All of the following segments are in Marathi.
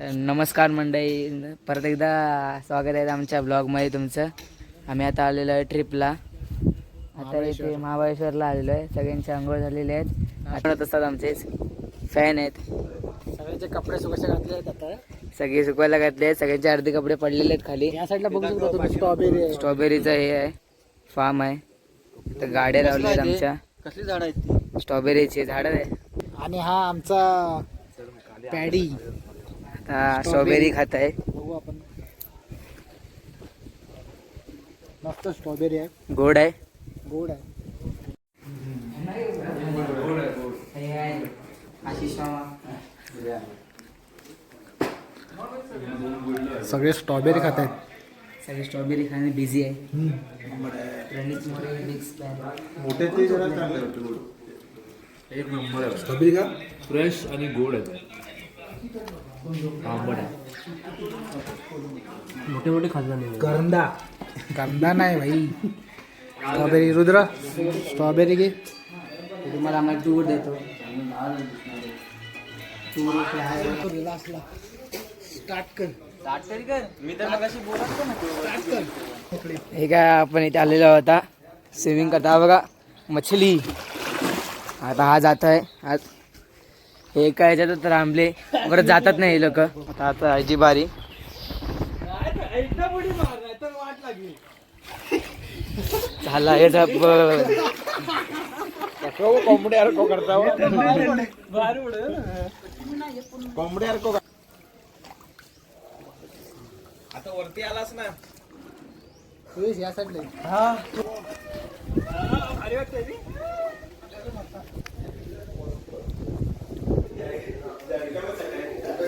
नमस्कार मंडळी. परत एकदा स्वागत आहे आमच्या ब्लॉगमध्ये तुमचं. आम्ही आता आलेलो आहे ट्रिपला. आता इथे महाबळेश्वरला आलेलो आहे. सगळ्यांची आंघोळ झालेली आहेत. आठवत असतात आमचे. फॅन आहेत. सगळ्याचे कपडे सुकसे घातले आहेत आता. सगळे सुकवायला घातले आहेत. सगळ्यांचे अर्धे कपडे पडलेले आहेत खाली. या साईडला बघू शकता तुम्ही स्ट्रॉबेरी स्ट्रॉबेरीचं हे आहे. फार्म आहे. तर गाड्या लावल्या आहेत आमच्या. कसली झाड आहेत स्ट्रॉबेरीची झाडं आहे आणि हा आमचा पॅडी. आता स्ट्रॉबेरी खात आहे बघू आपण. मस्त स्ट्रॉबेरी आहे. गोड आहे? गोड आहे. सगळे स्ट्रॉबेरी खात आहेत सगळे स्ट्रॉबेरी खाणे बिझी आहे. प्रणित मोरे मिक्स एक नंबर. आहे स्ट्रॉबेरी का फ्रेश आणि गोड आहे मोठे मोठे खासदार करंदा. करंदा नाही भाई. स्ट्रॉबेरी. रुद्र स्ट्रॉबेरी घे. तुम्हाला आम्हाला टूर देतो. स्टार्ट कर. हे काय आपण इथे आलेलो होता स्विमिंग करता बघा. मछली. आता हा जात आहे आज एका काय थांबले. बरं जातात नाही हे लोक. आता आता ह्याची बारी. झाला हे झप कोंबड्यासारखो करता कोंबड्यासारखो आता वरती आलास ना हा अरे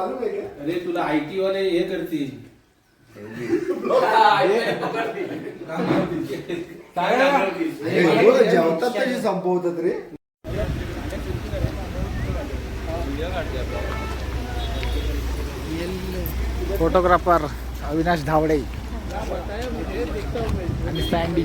या साईडला अरे तुला आयटी वाले हे करतील जेवतात तरी संपवतात रे. फोटोग्राफर अविनाश धावडे आणि सँडी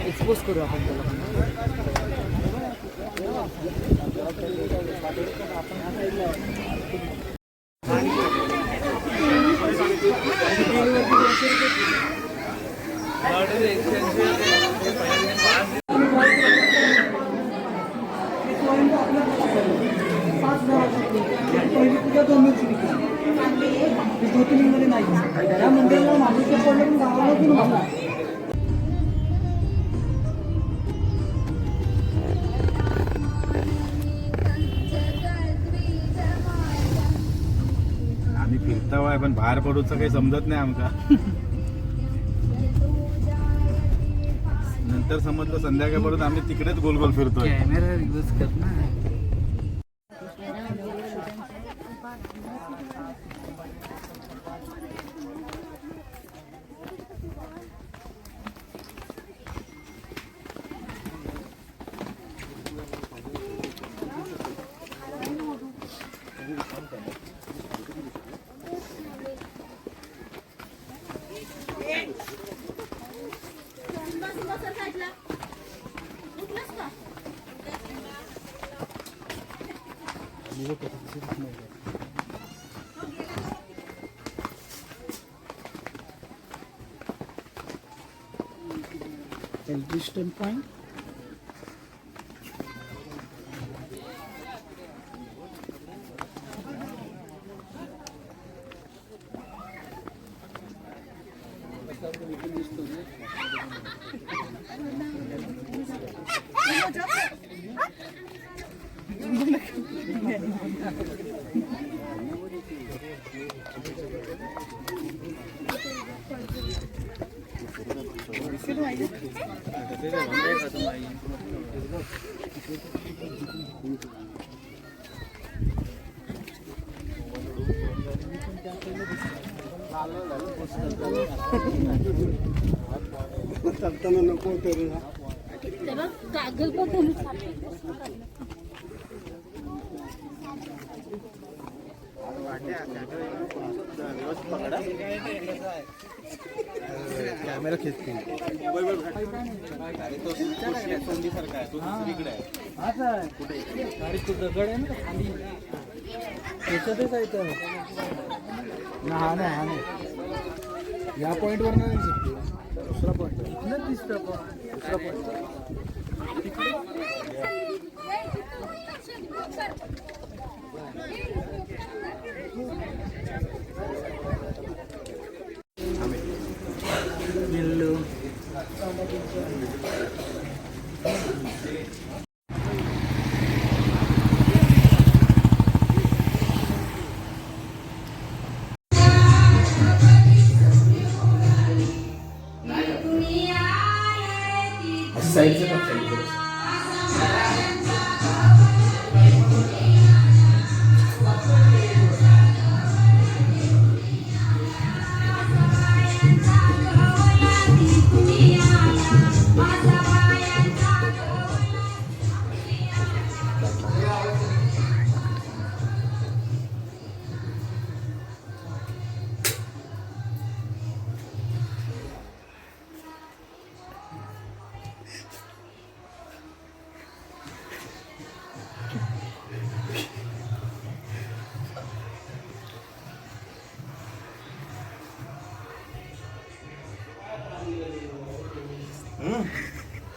एक्सपोज करू आपण त्याला आम्ही परतावा आहे पण बाहेर पडूचं काही समजत नाही आमका. नंतर समजलं संध्याकाळपर्यंत आम्ही तिकडेच गोल गोल फिरतो कॅमेरा युज कर ना Yok etkisi düşmez. Eldridge Temple. Elphinstone point तेव्हा कागद पण कॅमेरा खेचते अरे तू दगड आहे ना खाली त्याच्यातच आहे तर ना हा नाही हा नाही या पॉईंटवर नाही दिसत दुसरा पॉईंट नाही दिसतं पण दुसरा पॉईंट ఇల్లు Side.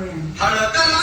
Amen.